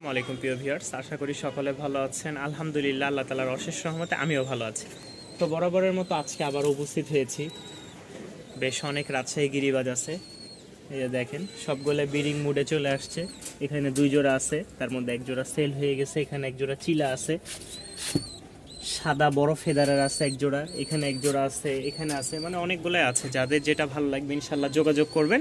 আসসালামাইকুম প্রিয় ভিউয়ার্স। আশা করি সকলে ভালো আছেন। আলহামদুলিল্লাহ, আল্লাহ তালার অশেষ রহমতে আমিও ভালো আছি। তো বরাবরের মতো আজকে আবার উপস্থিত হয়েছি। বেশ অনেক রাজশাহী গিরিবাজ আছে। এই যে দেখেন, সবগুলো বিডিং মুডে চলে আসছে। এখানে দুই জোড়া আছে, তার মধ্যে এক জোড়া সেল হয়ে গেছে, এখানে এক জোড়া চিলা আছে। সাদা বড় ফেদারের আছে এক জোড়া, এখানে এক জোড়া আছে, এখানে আছে মানে অনেকগুলোই আছে। যাদের যেটা ভালো লাগবে ইনশাল্লাহ যোগাযোগ করবেন।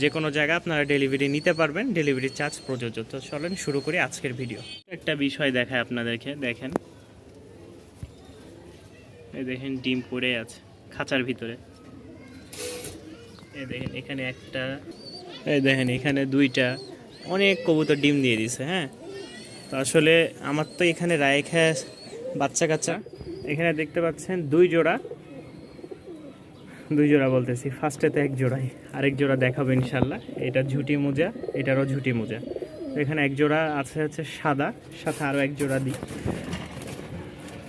যে কোনো জায়গায় আপনারা ডেলিভারি নিতে পারবেন ডেলিভারি চার্জ প্রযোজ্য। তো চলেন শুরু করি আজকের ভিডিও একটা বিষয় দেখায় আপনাদেরকে, দেখেন। এই দেখেন, ডিম পড়ে আছে খাঁচার ভিতরে। এই দেখেন, এখানে একটা, এই দেখেন, এখানে দুইটা, অনেক কবুতর ডিম দিয়ে দিছে হ্যাঁ? তো আসলে আমার তো এখানে রায় খায় বাচ্চা কাচ্চা এখানে দেখতে পাচ্ছেন দুই জোড়া। দুই জোড়া বলতেছি। ফার্স্টেতে এক জোড়াই, আরেক জোড়া দেখাবো ইনশাল্লাহ এটা ঝুটি মোজা, এটারও ঝুটি মোজা। এখানে এক জোড়া আছে হচ্ছে সাদা, সাথে আরও এক জোড়া দিই।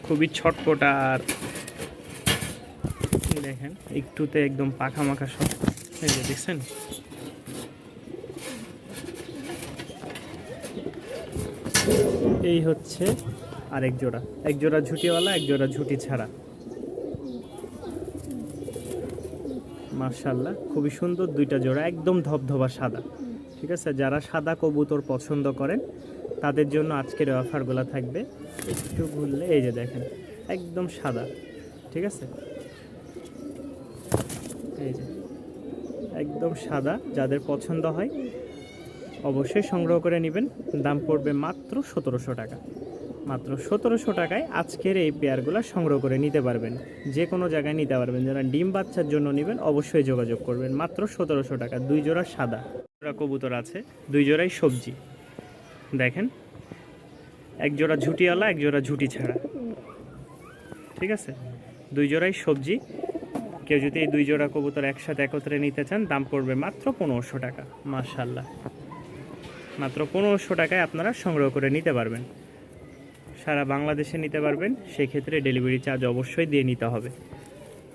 খুবই ছটপটা আর দেখেন, একটুতে একদম পাখা মাখা সব দেখছেন? এই হচ্ছে আরেক জোড়া। এক জোড়া ঝুটিওয়ালা, এক জোড়া ঝুটি ছাড়া। মার্শাল্লাহ খুবই সুন্দর দুইটা জোড়া, একদম ধবধবা সাদা, ঠিক আছে? যারা সাদা কবুতর পছন্দ করেন, তাদের জন্য আজকের অফারগুলো থাকবে। একটু ঘুরলে, এই যে দেখেন, একদম সাদা, ঠিক আছে? এই যে, একদম সাদা, যাদের পছন্দ হয়, অবশ্যই সংগ্রহ করে নেবেন। দাম পড়বে মাত্র সতেরোশো টাকা। মাত্র সতেরোশো টাকায় আজকের এই পেয়ারগুলো সংগ্রহ করে নিতে পারবেন। যে কোনো জায়গায় নিতে পারবেন। যারা ডিম বাচ্চার জন্য নেবেন, অবশ্যই যোগাযোগ করবেন। মাত্র সতেরোশো টাকা, দুই জোড়া সাদা। জোড়া কবুতর আছে, দুই জোড়াই সবজি। দেখেন, এক জোড়া ঝুটিওয়ালা, এক জোড়া ঝুটি ছাড়া। ঠিক আছে? দুই জোড়াই সবজি। কেউ যদি এই দুই জোড়া কবুতর একসাথে একত্রে নিতে চান, দাম পড়বে মাত্র পনেরোশো টাকা। মার্শাল্লাহ মাত্র পনেরোশো টাকায় আপনারা সংগ্রহ করে নিতে পারবেন। সারা বাংলাদেশে নিতে পারবেন সেই ক্ষেত্রে ডেলিভারি চার্জ অবশ্যই দিয়ে নিতে হবে।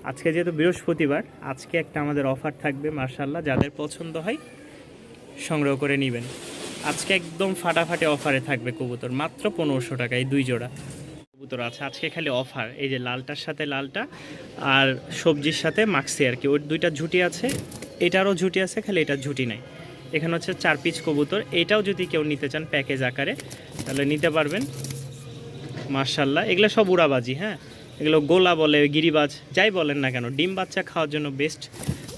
আজকে যেহেতু বৃহস্পতিবার, আজকে একটা আমাদের অফার থাকবে, মার্শাল্লাহ, যাদের পছন্দ হয়, সংগ্রহ করে নেবেন। আজকে একদম ফাটাফাটি অফারে থাকবে কবুতর, মাত্র পনেরোশো টাকা, এই দুই জোড়া। কবুতর আছে, আজকে খালি অফার এই যে লালটার সাথে লালটা, আর সবজির সাথে মাক্সি আর কি, ওর দুইটা ঝুটি আছে, এটারও ঝুটি আছে, খালি এটার ঝুটি নাই। এখানে হচ্ছে চার পিস কবুতর, এটাও যদি কেউ নিতে চান প্যাকেজ আকারে, তাহলে নিতে পারবেন। মার্শাল্লাহ এগুলো সব উড়াবাজি হ্যাঁ? এগুলো গোলা বলে, গিরিবাজ, যাই বলেন না কেন, ডিম বাচ্চা খাওয়ার জন্য বেস্ট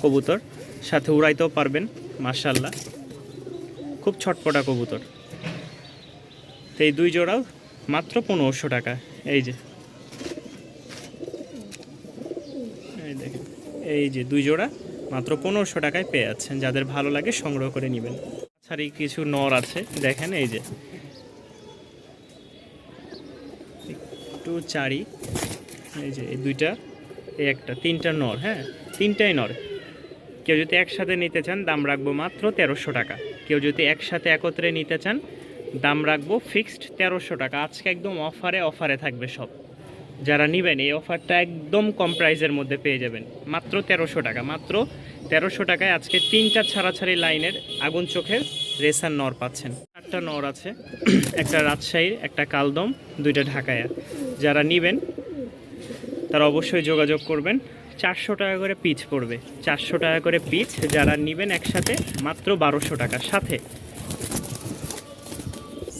কবুতর। সাথে উড়াইতেও পারবেন মার্শাল্লাহ খুব ছটপটা কবুতর। তো এই দুই জোড়াও মাত্র পনেরোশো টাকা। এই যে। এই দেখেন, এই যে দুই জোড়া মাত্র পনেরোশো টাকায় পেয়ে যাচ্ছেন। যাদের ভালো লাগে সংগ্রহ করে নেবেন। ছাড়ি কিছু নর আছে, দেখেন এই যে। একটু চারি, এই যে এই দুইটা, এই একটা, তিনটা নর হ্যাঁ তিনটাই নর। কেউ যদি একসাথে নিতে চান, দাম রাখব মাত্র তেরোশো টাকা। কেউ যদি একসাথে একত্রে নিতে চান, দাম রাখব ফিক্সড তেরোশো টাকা। আজকে একদম অফারে অফারে থাকবে সব। যারা নেবেন, এই অফারটা একদম কম প্রাইসের মধ্যে পেয়ে যাবেন। মাত্র তেরোশো টাকা, মাত্র তেরোশো টাকায় আজকে তিনটা ছাড়াছাড়ি লাইনের আগুন চোখের রেসার নর পাচ্ছেন। চারটা নর আছে, একটা রাজশাহীর, একটা কালদম, দুইটা ঢাকায়া। যারা নেবেন, তারা অবশ্যই যোগাযোগ করবেন। চারশো টাকা করে পিচ পড়বে। চারশো টাকা করে পিচ, যারা নেবেন একসাথে, মাত্র বারোশো টাকা। সাথে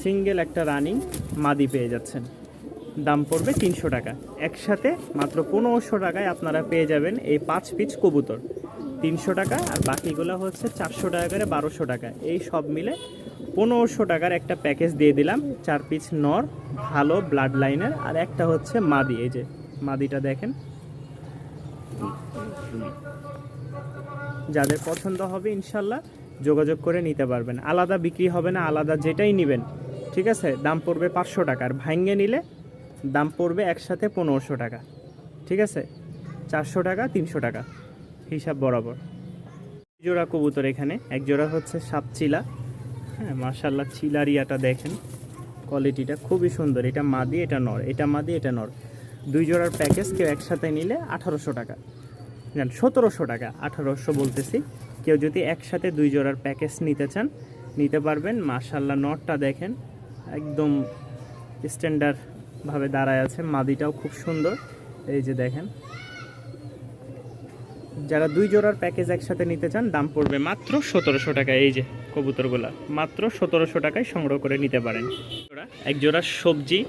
সিঙ্গেল একটা রানিং মাদি পেয়ে যাচ্ছেন। দাম পড়বে তিনশো টাকা। একসাথে মাত্র পনেরোশো টাকায় আপনারা পেয়ে যাবেন এই পাঁচ পিচ কবুতর। তিনশো টাকা, আর বাকিগুলো হচ্ছে চারশো টাকা করে বারোশো টাকা। এই সব মিলে পনেরোশো টাকার একটা প্যাকেজ দিয়ে দিলাম। চার পিস নর, ভালো ব্লাড লাইনের আর একটা হচ্ছে মাদি। এই যে মাদিটা দেখেন। যাদের পছন্দ হবে ইনশাল্লাহ যোগাযোগ করে নিতে পারবেন। আলাদা বিক্রি হবে না, আলাদা যেটাই নেবেন। ঠিক আছে? দাম পড়বে পাঁচশো টাকা। আর ভাঙ্গে নিলে দাম পড়বে একসাথে পনেরোশো টাকা। ঠিক আছে? চারশো টাকা, তিনশো টাকা। হিসাব বরাবর। জোড়া কবুতর এখানে। এক জোড়া হচ্ছে সাপ চিলা হ্যাঁ মার্শাল্লাহ চিলারিয়াটা দেখেন। কোয়ালিটিটা খুবই সুন্দর। এটা মাদি, এটা নর। এটা মাদি, এটা নর। দুই জোড়ার প্যাকেজ কেউ একসাথে নিলে আঠারোশো টাকা। জান সতেরোশো টাকা। আঠারোশো বলতেছি। কেউ যদি একসাথে দুই জোড়ার প্যাকেজ নিতে চান, নিতে পারবেন। মার্শাল্লাহ নটটা দেখেন। একদম স্ট্যান্ডার্ড ভাবে দাঁড়ায় আছে। মাদিটাও খুব সুন্দর। এই যে দেখেন। যারা দুই জোড়ার প্যাকেজ একসাথে নিতে চান, দাম পড়বে মাত্র সতেরোশো টাকা। এই যে কবুতরগুলা মাত্র সতেরোশো টাকায় সংগ্রহ করে নিতে পারেন। এক জোড়া সবজি,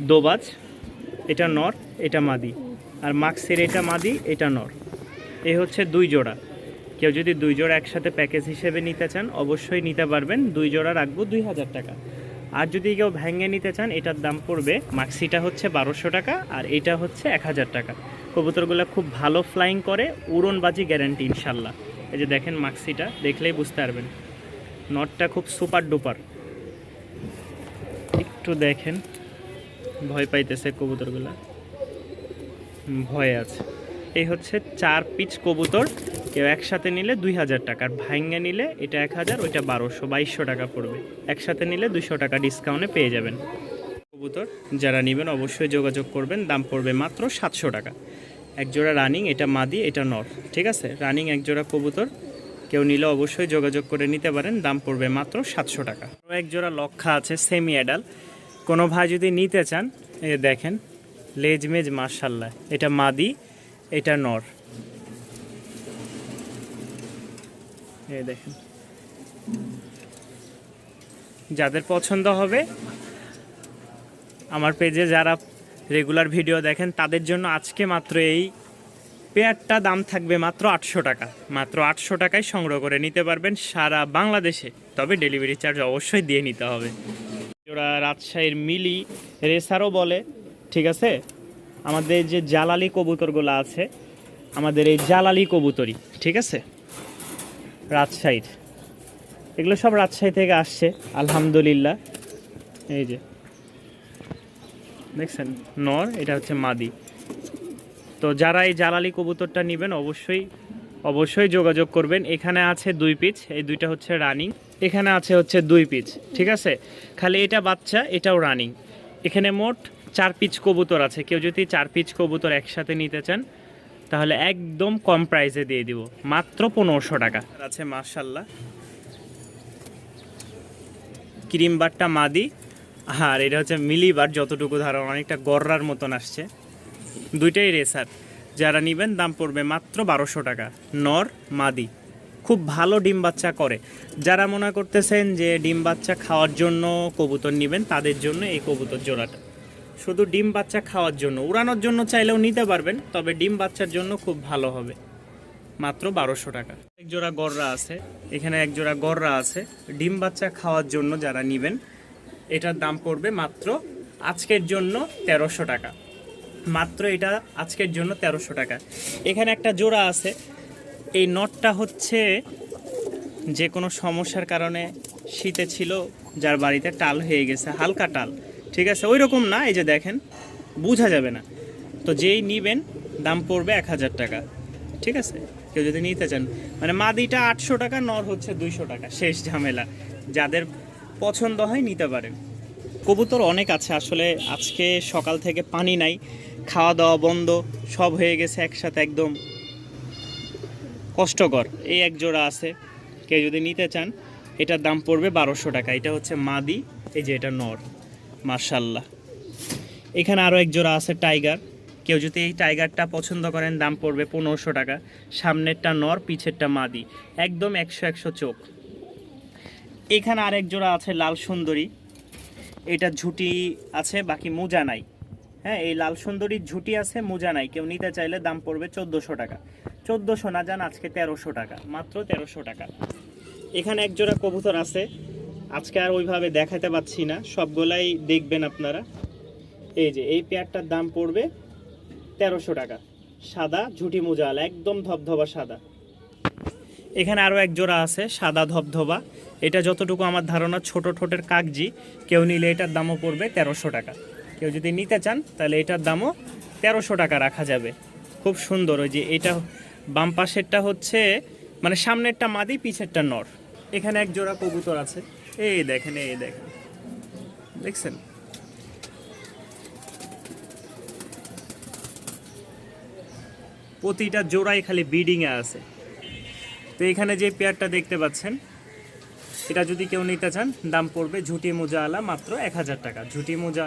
দোবাজ, এটা নর, এটা মাদি। আর মাক্সের এটা মাদি, এটা নর। এ হচ্ছে দুই জোড়া। কেউ যদি দুই জোড়া একসাথে প্যাকেজ হিসেবে নিতে চান, অবশ্যই নিতে পারবেন। দুই জোড়া রাখব দুই হাজার টাকা। আর যদি কেউ ভেঙে নিতে চান, এটার দাম পড়বে, মাক্সিটা হচ্ছে বারোশো টাকা আর এটা হচ্ছে এক হাজার টাকা। কবুতরগুলো খুব ভালো ফ্লাইং করে, উড়নবাজি গ্যারান্টি ইনশাল্লাহ। এই যে দেখেন মাক্সিটা, দেখলেই বুঝতে পারবেন। নটটা খুব সুপার ডুপার। একটু দেখেন, ভয় পাইতেছে কবুতরগুলা। ভয়ে আছে। এই হচ্ছে চার পিচ কবুতর, কেউ একসাথে নিলে দুই হাজার টাকার ভাঙ্গে নিলে এটা এক হাজার, ওইটা বারোশো, বাইশশো টাকা পড়বে। একসাথে নিলে দুশো টাকা ডিসকাউন্টে পেয়ে যাবেন। কবুতর, যারা নেবেন অবশ্যই যোগাযোগ করবেন, দাম পড়বে মাত্র সাতশো টাকা। একজোড়া রানিং এটা মাদি, এটা নর, ঠিক আছে? রানিং একজোড়া কবুতর কেউ নিলে অবশ্যই যোগাযোগ করে নিতে পারেন। দাম পড়বে মাত্র সাতশো টাকা। এক জোড়া লক্ষা আছে সেমি অ্যাডাল কোনো ভাই যদি নিতে চান যে দেখেন, লেজ মেজ মার্শাল্লাহ এটা মাদি, এটা নর। এই দেখেন। যাদের পছন্দ হবে, আমার পেজে যারা রেগুলার ভিডিও দেখেন, তাদের জন্য আজকে মাত্র এই পেয়ারটা দাম থাকবে মাত্র আটশো টাকা। মাত্র আটশো টাকায় সংগ্রহ করে নিতে পারবেন সারা বাংলাদেশে। তবে ডেলিভারি চার্জ অবশ্যই দিয়ে নিতে হবে। ওরা রাজশাহীর মিলি রেসারও বলে, ঠিক আছে? আমাদের যে জালালি কবুতরগুলো আছে, আমাদের এই জালালি কবুতরই, ঠিক আছে? রাজশাহীর। এগুলো সব রাজশাহী থেকে আসছে, আলহামদুলিল্লাহ। এই যে, দেখছেন? নর, এটা হচ্ছে মাদি। তো যারা এই জালালি কবুতরটা নেবেন অবশ্যই অবশ্যই যোগাযোগ করবেন। এখানে আছে দুই পিচ, এই দুইটা হচ্ছে রানিং এখানে আছে হচ্ছে দুই পিচ, ঠিক আছে? খালি এটা বাচ্চা, এটাও রানিং এখানে মোট চার পিচ কবুতর আছে। কেউ যদি চার পিচ কবুতর একসাথে নিতে চান, তাহলে একদম কম প্রাইসে দিয়ে দিব। মাত্র পনেরোশো টাকা। আছে মার্শাল্লাহ ক্রিম বারটা মাদি। আর এটা হচ্ছে মিলিবার যতটুকু ধারণা, অনেকটা গররার মতন আসছে। দুইটাই রেসার। যারা নেবেন দাম পড়বে মাত্র বারোশো টাকা। নর, মাদি। খুব ভালো ডিম বাচ্চা করে। যারা মনে করতেছেন যে ডিম বাচ্চা খাওয়ার জন্য কবুতর নেবেন, তাদের জন্য এই কবুতর জোড়াটা। শুধু ডিম বাচ্চা খাওয়ার জন্য, উড়ানোর জন্য চাইলেও নিতে পারবেন, তবে ডিম বাচ্চার জন্য খুব ভালো হবে। মাত্র বারোশো টাকা। এক জোড়া গররা আছে। এখানে এক জোড়া গররা আছে। ডিম বাচ্চা খাওয়ার জন্য যারা নেবেন, এটার দাম পড়বে মাত্র আজকের জন্য তেরোশো টাকা। মাত্র এটা আজকের জন্য তেরোশো টাকা। এখানে একটা জোড়া আছে। এই নটটা হচ্ছে যে কোনো সমস্যার কারণে শীতে ছিল, যার বাড়িতে টাল হয়ে গেছে, হালকা টাল। ঠিক আছে? ওই রকম না, এই যে দেখেন, বোঝা যাবে না। তো যেই নিবেন, দাম পড়বে এক হাজার টাকা। ঠিক আছে? কেউ যদি নিতে চান। মানে মাদিটা আটশো টাকা, নর হচ্ছে দুইশো টাকা, শেষ ঝামেলা। যাদের পছন্দ হয়, নিতে পারেন। কবুতর অনেক আছে, আসলে আজকে সকাল থেকে পানি নাই। খাওয়া দাওয়া বন্ধ, সব হয়ে গেছে একসাথে একদম কষ্টকর। এই এক জোড়া আছে, কেউ যদি নিতে চান, এটার দাম পড়বে বারোশো টাকা। এটা হচ্ছে মাদি, এই যে এটা নর মার্শাল্লাহ এখানে আরও এক জোড়া আছে টাইগার। কেউ যদি এই টাইগারটা পছন্দ করেন, দাম পড়বে পনেরোশো টাকা। সামনেরটা নর, পিছেরটা মাদি। একদম একশো একশো চোখ। এখানে আরেক জোড়া আছে লাল সুন্দরী। এটা ঝুটি আছে, বাকি মোজা নাই। হ্যাঁ এই লাল সুন্দরীর ঝুটি আছে, মোজা নাই। কেউ নিতে চাইলে দাম পড়বে চোদ্দোশো টাকা। চোদ্দোশো না যান, আজকে তেরোশো টাকা। মাত্র তেরোশো টাকা। এখানে এক জোড়া কবুতর আছে। আজকে আর ওইভাবে দেখাতে পাচ্ছি না। সবগুলাই দেখবেন আপনারা। এই যে, এই পেয়ারটার দাম পড়বে তেরোশো টাকা। সাদা ঝুটি মোজাল একদম ধবধবা সাদা। এখানে আরও এক জোড়া আছে, সাদা ধবধবা। এটা যতটুকু আমার ধারণা, ছোট ঠোঁটের কাগজি কেউ নিলে এটার দামও পড়বে তেরোশো টাকা। কেউ যদি নিতে চান, তাহলে এটার দামও তেরোশো টাকা রাখা যাবে। খুব সুন্দর, ওই যে এটা বাম পাশেরটা হচ্ছে মানে সামনেরটা মাদি, পিছেরটা নর। এখানে এক জোড়া কবুতর আছে। এই দেখেন এই দেখেন। দেখছেন? প্রতিটা জোড়াই খালি বিডিংয়ে আছে। তো এখানে যে পেয়ারটা দেখতে পাচ্ছেন, এটা যদি কেউ নিতে চান, দাম পড়বে ঝুটি মোজা আলা মাত্র এক হাজার টাকা। ঝুটি মোজা